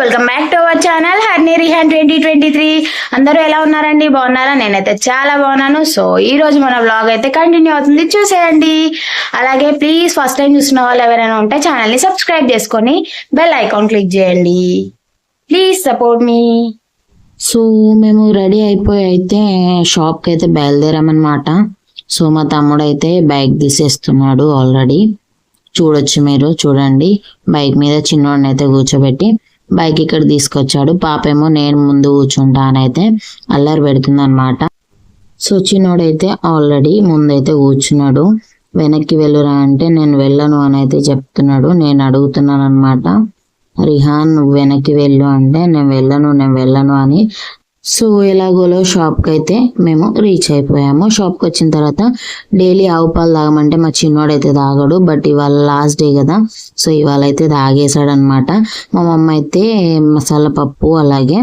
Welcome back to our channel హర్నీ రిహాన్ twenty twenty three. అందరూ ఎలా ఉన్నారండి? బాగున్నారా? నేనైతే చాలా బాగున్నాను. సో ఈ రోజు మన బ్లాగ్ అయితే కంటిన్యూ అవుతుంది. చూసేయండి. అలాగే ప్లీజ్ ఫస్ట్ టైం చూసిన వాళ్ళు ఎవరైనా ఉంటే ఛానల్ని సబ్స్క్రైబ్ చేసుకొని బెల్ ఐకాన్ క్లిక్ చేయండి. ప్లీజ్ సపోర్ట్ మీ సో మేము రెడీ అయిపోయి అయితే షాప్కి అయితే బయలుదేరామన్నమాట. సో మా తమ్ముడు అయితే బైక్ తీసేస్తున్నాడు ఆల్రెడీ చూడొచ్చు మీరు చూడండి. బైక్ మీద చిన్నోడిని అయితే కూర్చోబెట్టి బైక్ ఇక్కడ తీసుకొచ్చాడు. పాపేమో నేను ముందు కూర్చుంటానైతే అల్లరి పెడుతుంది అనమాట సో చిన్నోడైతే ఆల్రెడీ ముందైతే కూర్చున్నాడు. వెనక్కి వెళ్ళురా అంటే నేను వెళ్ళను అని అయితే చెప్తున్నాడు. నేను అడుగుతున్నాను అనమాట రిహాన్ నువ్వు వెనక్కి వెళ్ళు అంటే నేను వెళ్ళను నేను వెళ్ళను అని సో ఎలాగోలో షాప్కి అయితే మేము రీచ్ అయిపోయాము. షాప్కి వచ్చిన తర్వాత డైలీ ఆవు పాలు తాగమంటే మా చిన్నోడైతే తాగడు బట్ ఇవాళ లాస్ట్ డే కదా సో ఇవాళ అయితే తాగేశాడు అనమాట మా మమ్మ అయితే మసాలా పప్పు అలాగే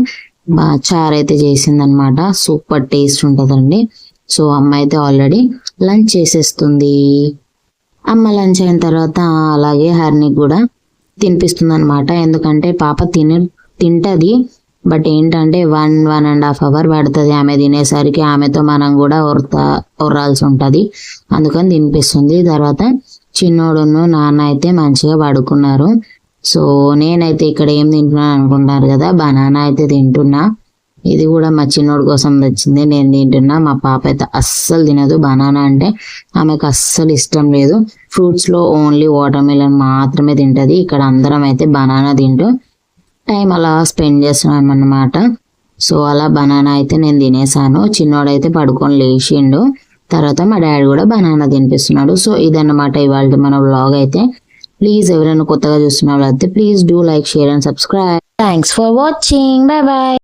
చారు అయితే చేసిందనమాట. సూపర్ టేస్ట్ ఉంటుందండి. సో అమ్మ అయితే ఆల్రెడీ లంచ్ చేసేస్తుంది. అమ్మ లంచ్ అయిన తర్వాత అలాగే హర్నికి కూడా తినిపిస్తుంది అనమాట ఎందుకంటే పాప తిన తింటది. బట్ ఏంటంటే one one and half hour పడుతుంది. ఆమె తినేసరికి ఆమెతో మనం కూడా ఉరత ఉర్రాల్సి ఉంటుంది. అందుకని తినిపిస్తుంది. తర్వాత చిన్నోడును నాన్న అయితే మంచిగా పడుకున్నారు. సో నేనైతే ఇక్కడ ఏం తింటున్నాను అనుకుంటారు కదా బనానా అయితే తింటున్నా. ఇది కూడా మా చిన్నోడి కోసం తెచ్చింది. నేను తింటున్నా. మా పాప అయితే అస్సలు తినదు. బనానా అంటే ఆమెకు అస్సలు ఇష్టం లేదు. ఫ్రూట్స్లో ఓన్లీ వాటర్ మిలన్ మాత్రమే తింటుంది. ఇక్కడ అందరం అయితే బనానా తింటూ టైం అలా స్పెండ్ చేస్తున్నాం అన్నమాట. సో అలా బనానా అయితే నేను తినేసాను. చిన్నోడైతే పడుకొని లేచిండు. తర్వాత మా డాడీ కూడా బనానా తినిపిస్తున్నాడు. సో ఇదన్నమాట ఇవాళ మన బ్లాగ్ అయితే. ప్లీజ్ ఎవరైనా కొత్తగా చూస్తున్న వాళ్ళు అయితే please do like share and subscribe thanks for watching bye bye